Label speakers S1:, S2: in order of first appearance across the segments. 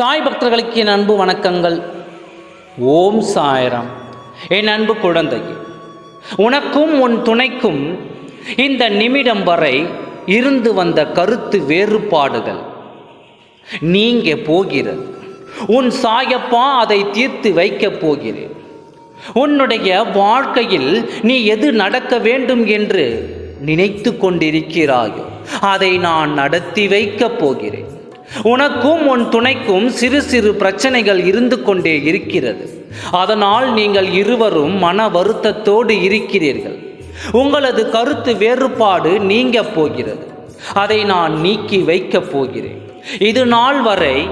S1: சாய் பக்தர்களுக்கு என் அன்பு வணக்கங்கள். ஓம் சாயரம். என் அன்பு குழந்தை உனக்கும் உன் துணைக்கும் இந்த நிமிடம் வரை இருந்து வந்த கருத்து வேறுபாடுகள். நீங்க போகிறது உன் சாயப்பா அதை தீர்த்து வைக்கப் போகிறேன். உன்னுடைய வாழ்க்கையில் நீ எது நடக்க வேண்டும் என்று நினைத்து கொண்டிருக்கிறாயோ அதை நான் நடத்தி வைக்கப் போகிறேன். உனக்கும் உன் துணைக்கும் சிறு சிறு பிரச்சனைகள் இருந்து கொண்டே இருக்கிறது. அதனால் நீங்கள் இருவரும் மன வருத்தத்தோடு இருக்கிறீர்கள். உங்களது கருத்து வேறுபாடு நீங்க போகிறது. அதை நான் நீக்கி வைக்கப் போகிறேன். இது நாள் வரை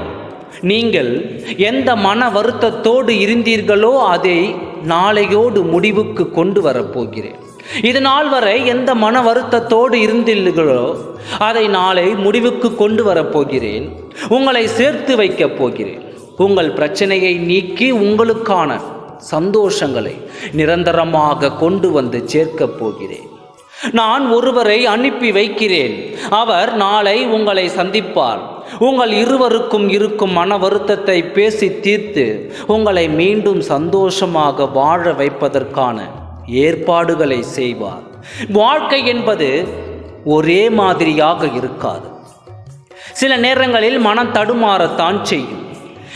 S1: நீங்கள் எந்த மன வருத்தத்தோடு இருந்தீர்களோ அதை நாளையோடு முடிவுக்கு கொண்டு வரப்போகிறேன் இது நாள் வரை எந்த மன வருத்தத்தோடு இருந்தீர்களோ அதை நாளை முடிவுக்கு கொண்டு வரப்போகிறேன். உங்களை சேர்த்து வைக்கப் போகிறேன். உங்கள் பிரச்சனையை நீக்கி உங்களுக்கான சந்தோஷங்களை நிரந்தரமாக கொண்டு வந்து சேர்க்கப் போகிறேன். நான் ஒருவரை அனுப்பி வைக்கிறேன். அவர் நாளை உங்களை சந்திப்பார். உங்கள் இருவருக்கும் இருக்கும் மன வருத்தத்தை பேசி தீர்த்து உங்களை மீண்டும் சந்தோஷமாக வாழ வைப்பதற்கான ஏற்பாடுகளை செய்வார். வாழ்க்கை என்பது ஒரே மாதிரியாக இருக்காது. சில நேரங்களில் மனம் தடுமாறத்தான் செய்யும்.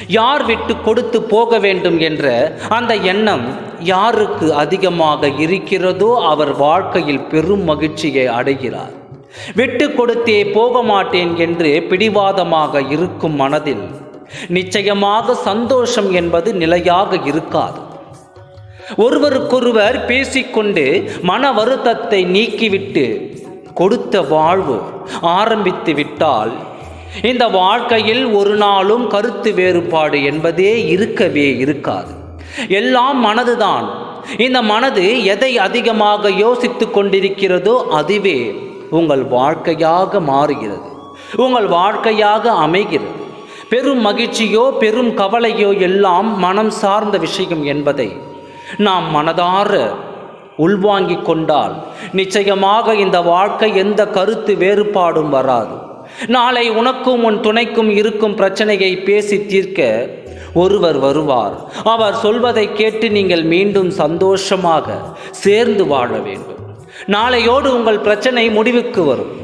S1: யார் விட்டு கொடுத்து போக வேண்டும் என்ற அந்த எண்ணம் யாருக்கு அதிகமாக இருக்கிறதோ அவர் வாழ்க்கையில் பெரும் மகிழ்ச்சியை அடைகிறார். விட்டு கொடுத்தே போக மாட்டேன் என்று பிடிவாதமாக இருக்கும் மனதில் நிச்சயமாக சந்தோஷம் என்பது நிலையாக இருக்காது. ஒருவருக்கொருவர் பேசிக்கொண்டு மன வருத்தத்தை நீக்கிவிட்டு கொடுத்த வாழ்வு ஆரம்பித்து விட்டால் இந்த வாழ்க்கையில் ஒரு நாளும் கருத்து வேறுபாடு என்பதே இருக்கவே இருக்காது. எல்லாம் மனதுதான். இந்த மனது எதை அதிகமாக யோசித்து கொண்டிருக்கிறதோ அதுவே உங்கள் வாழ்க்கையாக மாறுகிறது. உங்கள் வாழ்க்கையாக அமைகிறது. பெரும் மகிழ்ச்சியோ பெரும் கவலையோ எல்லாம் மனம் சார்ந்த விஷயம் என்பதை நாம் மனதார உள்வாங்கிக் கொண்டால் நிச்சயமாக இந்த வாழ்க்கை எந்த கருத்து வேறுபாடும் வராது. நாளை உனக்கும் உன் துணைக்கும் இருக்கும் பிரச்சனையை பேசி தீர்க்க ஒருவர் வருவார். அவர் சொல்வதை கேட்டு நீங்கள் மீண்டும் சந்தோஷமாக சேர்ந்து வாழ வேண்டும். நாளையோடு உங்கள் பிரச்சனை முடிவுக்கு வரும்.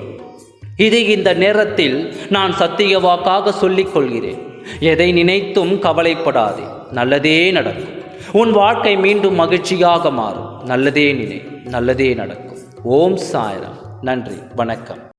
S1: இது இந்த நேரத்தில் நான் சத்திய வாக்காக சொல்லிக் கொள்கிறேன். எதை நினைத்தும் கவலைப்படாதே. நல்லதே நடக்கும். உன் வாழ்க்கை மீண்டும் மகிழ்ச்சியாக மாறும். நல்லதே நினை நல்லதே நடக்கும். ஓம் சாயரம். நன்றி. வணக்கம்.